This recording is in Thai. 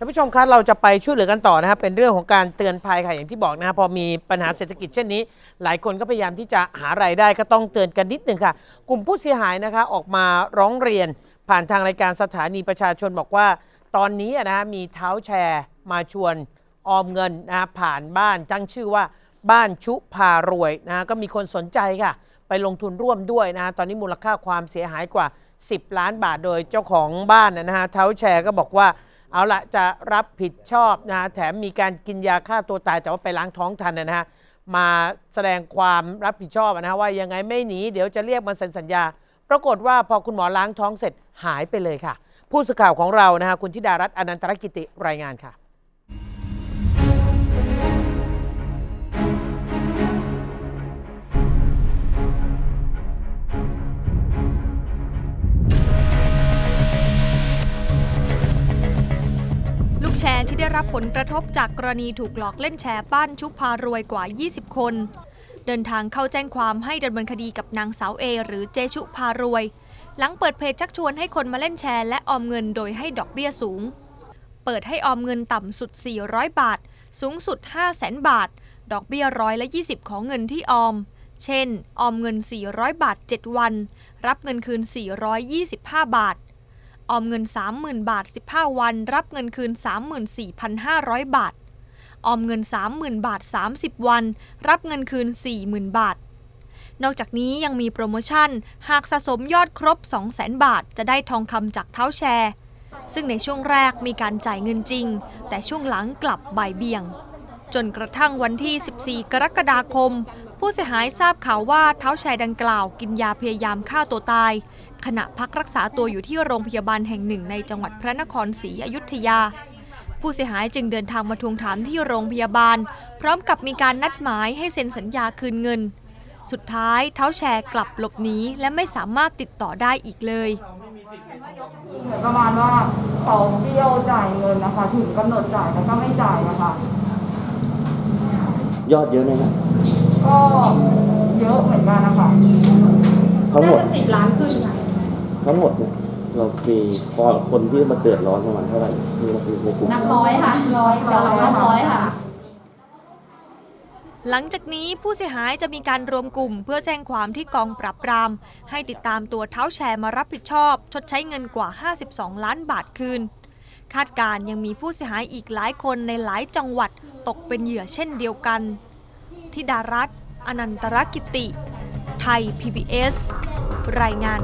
ท่านผู้ชมคะเราจะไปช่วยเหลือกันต่อนะครับเป็นเรื่องของการเตือนภัยค่ะอย่างที่บอกนะครับพอมีปัญหาเศรษฐกิจเช่นนี้ หลายคนก็พยายามที่จะหารายได้ก็ต้องเตือนกันนิดหนึ่งค่ะ กลุ่มผู้เสียหายนะคะออกมาร้องเรียน ผ่านทางรายการสถานีประชาชนบอกว่า ตอนนี้อะนะฮะมีเท้าแชร์มาชวนออมเงินนะฮะผ่านบ้านตั้งชื่อว่าบ้านชุพารวยนะก็มีคนสนใจค่ะ ไปลงทุนร่วมด้วยนะฮะตอนนี้มูลค่าความเสียหายกว่า 10 ล้านบาทโดยเจ้าของบ้านนะฮะเท้าแชร์ก็บอกว่า เอาละจะรับผิดชอบนะฮะแถมมีการกินยาฆ่าตัวตายแต่ว่าไปล้างท้องทันนะฮะมาแสดงความรับผิดชอบนะฮะว่ายังไงไม่หนีเดี๋ยวจะเรียกมาเซ็นสัญญา ปรากฏว่าพอคุณหมอล้างท้องเสร็จหายไปเลยค่ะ ผู้สื่อข่าวของเรานะฮะคุณธิดารัตน์อนันตรกิติรายงานค่ะ แชร์ที่ได้รับผลกระทบจากกรณีถูกหลอกเล่นแชร์บ้านชุบพารวยกว่า 20 คน เดินทางเข้าแจ้งความให้ดำเนินคดีกับนางสาวเอหรือเจชุพารวย หลังเปิดเพจชักชวนให้คนมาเล่นแชร์และออมเงินโดยให้ดอกเบี้ยสูง เปิดให้ออมเงินต่ำสุด 400 บาท สูงสุด 5 0 0แสนบาท ดอกเบี้ยร้อยละ 20 ของเงินที่ออม เช่น ออมเงิน 400 บาท 7 วัน รับเงินคืน 425 บาท ออมเงิน 30,000 บาท 15 วัน รับเงินคืน 34,500 บาท ออมเงิน 30,000 บาท 30 วัน รับเงินคืน 40,000 บาท นอกจากนี้ยังมีโปรโมชั่น หากสะสมยอดครบ 200,000 บาท จะได้ทองคำจากเท้าแชร์ ซึ่งในช่วงแรกมีการจ่ายเงินจริง แต่ช่วงหลังกลับบ่ายเบี่ยง จนกระทั่งวันที่ 14 กรกฎาคม ผู้เสียหายทราบข่าวว่าเท้าแชร์ดังกล่าวกินยาพยายามฆ่าตัวตาย ขณะพักรักษาตัวอยู่ที่โรงพยาบาลแห่งหนึ่งในจังหวัดพระนครศรีอยุธยา ผู้เสียหายจึงเดินทางมาทวงถามที่โรงพยาบาล พร้อมกับมีการนัดหมายให้เซ็นสัญญาคืนเงิน สุดท้ายเท้าแชร์กลับหลบหนีและไม่สามารถติดต่อได้อีกเลยเหมือนประมาณว่าเขาเบี้ยวจ่ายเงินนะคะ ถึงกำหนดจ่ายแล้วก็ไม่จ่ายนะคะ ยอดเยอะไหมครับก็เยอะเหมือนกันนะคะทั้งหมดสิบล้านขึ้นค่ะทั้งหมดเนี่ยเรามีพอคนที่มาเดือดร้อนประมาณเท่าไหร่ที่เราคือในกลุ่มนับร้อยค่ะร้อยนับร้อยค่ะ หลังจากนี้ผู้เสียหายจะมีการรวมกลุ่ม เพื่อแจ้งความที่กองปราบปราม ให้ติดตามตัวเท้าแชร์มารับผิดชอบ ชดใช้เงินกว่า 52 ล้านบาทคืน คาดการ์ยังมีผู้เสียหายอีกหลายคนในหลายจังหวัดตกเป็นเหยื่อเช่นเดียวกันทิดารัตน์อนันตรกิติ ไทย PBS รายงาน